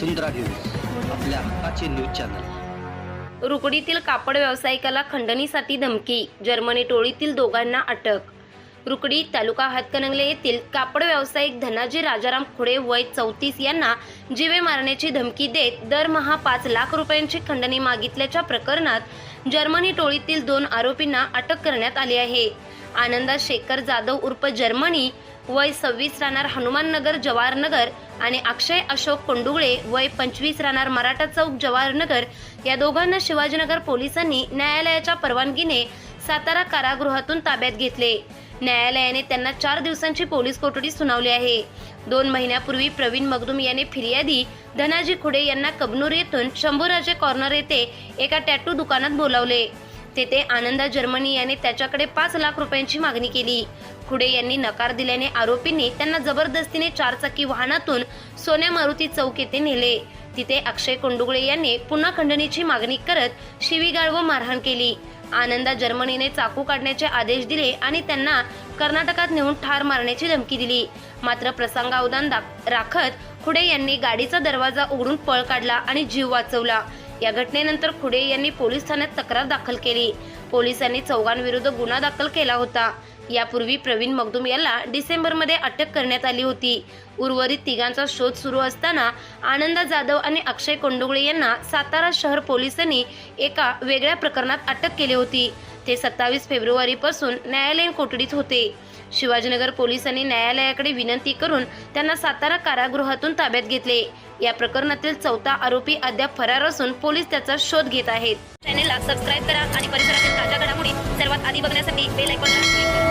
वसुंधरा news आपल्या हक्काचे news channel. रुकडीतील कापड व्यावसायिकाला खंडणीसाठी धमकी जर्मनी टोळीतील दोघांना अटक. रुकडी तालुका हातकणंगले येथील कापड व्यावसायिक धनाजी राजाराम खुडे वय चौतीस यांना जीवे मारण्याची धमकी देत दरमहा पाच लाख रुपयांची खंडणी मागितल्याच्या प्रकरणात जर्मनी टोळीतील दोन आरोपींना अटक करण्यात आली आहे. आनंदा शेखर जाधव उर्फ जर्मनी वय सव्वीस राहणार हनुमाननगर जवाहरनगर आणि अक्षय अशोक कोंडुगळे वय पंचवीस राहणार मराठा चौक जवाहरनगर या दोघांना शिवाजीनगर पोलिसांनी न्यायालयाच्या परवानगीने सातारा कारागृहातून ताब्यात घेतले. न्यायालयाने त्यांना चार दिवसांची पोलीस कोठडी सुनावली आहे. दोन महिन्यापूर्वी प्रवीण मगदुम याने फिर्यादी धनाजी खुडे यांना कबनूर येथून शंभूराजे कॉर्नर येथे एका टॅटू दुकानात बोलावले. तेथे आनंदा जर्मनी याने त्याच्याकडे पाच लाख रुपयांची मागणी केली. खुडे यांनी नकार दिल्याने आरोपींनी त्यांना जबरदस्तीने चारचाकी वाहनातून सोन्या मारुती चौक येथे नेले. तिथे अक्षय कोंडुगळे यांनी पुन्हा खंडणीची मागणी करत शिवीगाळ व मारहाण केली. आनंदा जर्मनीने चाकू काढण्याचे आदेश दिले आणि त्यांना कर्नाटकात नेऊन ठार मारण्याची धमकी दिली. मात्र प्रसंगावधान राखत खुडे यांनी गाडीचा दरवाजा उघडून पळ काढला आणि जीव वाचवला. या घटनेनंतर खुडे यांनी पोलीस ठाण्यात तक्रार दाखल केली. पोलिसांनी चौघांविरुद्ध गुन्हा दाखल केला होता. यापूर्वी प्रवीण मगदुम याला डिसेंबरमध्ये अटक करण्यात आली होती. उर्वरित तिघांचा शोध सुरू असताना आनंदा जाधव आणि अक्षय कोंडुगळे यांना सातारा शहर पोलिसांनी एका वेगळ्या प्रकरणात अटक केली होती. ते सत्तावीस फेब्रुवारीपासून न्यायालयीन कोठडीत होते. शिवाजीनगर पोलिसांनी न्यायालयाकडे विनंती करून त्यांना सातारा कारागृहातून ताब्यात घेतले. या प्रकरणातील चौथा आरोपी अद्याप फरार असून पोलीस त्याचा शोध घेत आहेत. चॅनेलला सबस्क्राईब करा आणि परिसरातील ताज्या घडामोडी सर्वात आधी बघण्यासाठी बेल आयकॉनला क्लिक करा.